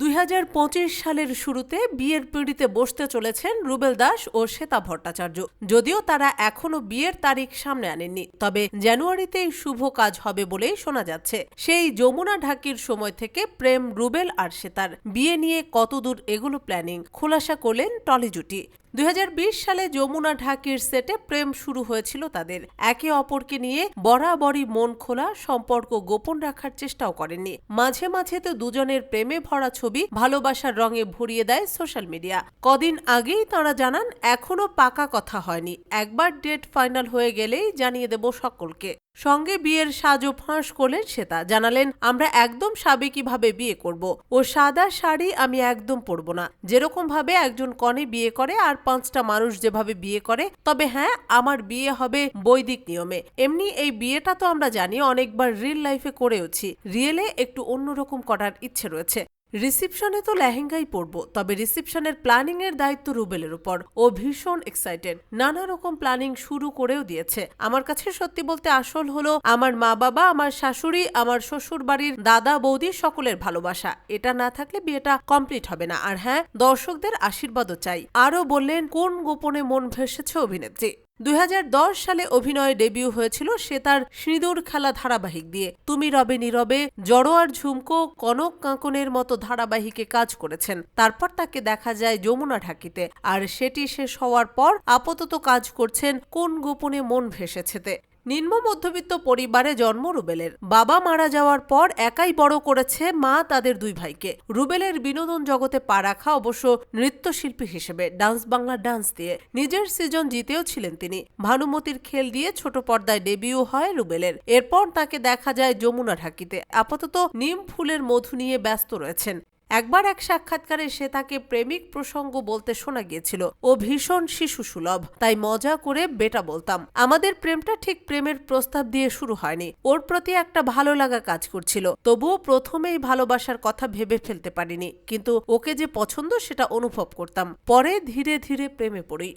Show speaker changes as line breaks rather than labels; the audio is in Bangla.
দুই হাজার পঁচিশ সালের শুরুতে বিয়ের পিঁড়িতে বসতে চলেছেন রুবেল দাস ও শ্বেতা ভট্টাচার্য। যদিও তারা এখনও বিয়ের তারিখ সামনে আনেননি, তবে জানুয়ারিতেই শুভ কাজ হবে বলেই শোনা যাচ্ছে। সেই যমুনা ঢাকির সময় থেকে প্রেম রুবেল আর শ্বেতার। বিয়ে নিয়ে কতদূর এগুলো প্ল্যানিং? খোলাসা করলেন টলি জুটি। দুই হাজার বিশ সালে যমুনা ঢাকির সেটে প্রেম শুরু হয়েছিল তাদের। একে অপরকে নিয়ে বরাবরই মন খোলা, সম্পর্ক গোপন রাখার চেষ্টাও করেননি। মাঝে মাঝে তো দুজনের প্রেমে ভরা ছবি ভালোবাসার রঙে ভরিয়ে দেয় সোশ্যাল মিডিয়া। কদিন আগেই তাঁরা জানান, এখনও পাকা কথা হয়নি। একবার ডেট ফাইনাল হয়ে গেলেই জানিয়ে দেব সকলকে। সঙ্গে বিয়ের সাজও ফাঁস করলেন শ্বেতা। জানালেন, আমরা একদম সাবেকিভাবে বিয়ে করব? ও সাদা শাড়ি আমি একদম পরব না। যেরকম ভাবে একজন কনে বিয়ে করে আর পাঁচটা মানুষ যেভাবে বিয়ে করে, তবে হ্যাঁ আমার বিয়ে হবে বৈদিক নিয়মে। এমনি এই বিয়েটা তো আমরা জানি, অনেকবার রিয়েল লাইফে করেওছি। রিয়েলে একটু অন্যরকম করার ইচ্ছে রয়েছে। রিসিপশনে তো লেহেঙ্গাই পরবো, তবে রিসিপশনের প্ল্যানিং এর দায়িত্ব রুবেলের উপর। ও ভীষণ এক্সাইটেড নানা রকম প্ল্যানিং শুরু করেও দিয়েছে। আমার কাছে সত্যি বলতে আসল হলো আমার মা বাবা, আমার শাশুড়ি, আমার শ্বশুর বাড়ির দাদা, বৌদি সকলের ভালোবাসা। এটা না থাকলে বিয়েটা কমপ্লিট হবে না। আর হ্যাঁ দর্শকদের আশীর্বাদও চাই। আরও বললেন, কোন গোপনে মন ভেসেছে অভিনেত্রী? দুই হাজার দশ সালে অভিনয়ে ডেবিউ হয়েছিল সে তার সিঁদুর খেলা ধারাবাহিক দিয়ে। তুমি রবে নীরবে জড়োয়ার ঝুমকো, কনক কাঁকনের মতো ধারাবাহিকে কাজ করেছেন। তারপর তাকে দেখা যায় যমুনা ঢাকিতে। আর সেটি শেষ হওয়ার পর আপাতত কাজ করছেন কোন গোপনে মন ভেসেছেতে। নিম্ন মধ্যবিত্ত পরিবারে জন্ম রুবেলের। বাবা মারা যাওয়ার পর একাই বড় করেছে মা তাদের দুই ভাইকে। রুবেলের বিনোদন জগতে পা রাখা অবশ্য নৃত্যশিল্পী হিসেবে ডান্স বাংলা ডান্স দিয়ে নিজের সিজন জিতেও ছিলেন তিনি। ভানুমতির খেল দিয়ে ছোট পর্দায় ডেবিউ হয় রুবেলের। এরপর তাকে দেখা যায় যমুনা ঢাকিতে। আপাতত নিম ফুলের মধু নিয়ে ব্যস্ত রয়েছেন। একবার এক সাক্ষাৎকারে সে তাকে প্রেমিক প্রসঙ্গ বলতে শোনা গিয়েছিল। ও ভীষণ শিশু সুলভ তাই মজা করে বেটা বলতাম, আমাদের প্রেমটা ঠিক প্রেমের প্রস্তাব দিয়ে শুরু হয়নি। ওর প্রতি একটা ভালো লাগা কাজ করছিল। তবুও প্রথমেই ভালোবাসার কথা ভেবে ফেলতে পারিনি। কিন্তু ওকে যে পছন্দ সেটা অনুভব করতাম। পরে ধীরে ধীরে প্রেমে পড়ি।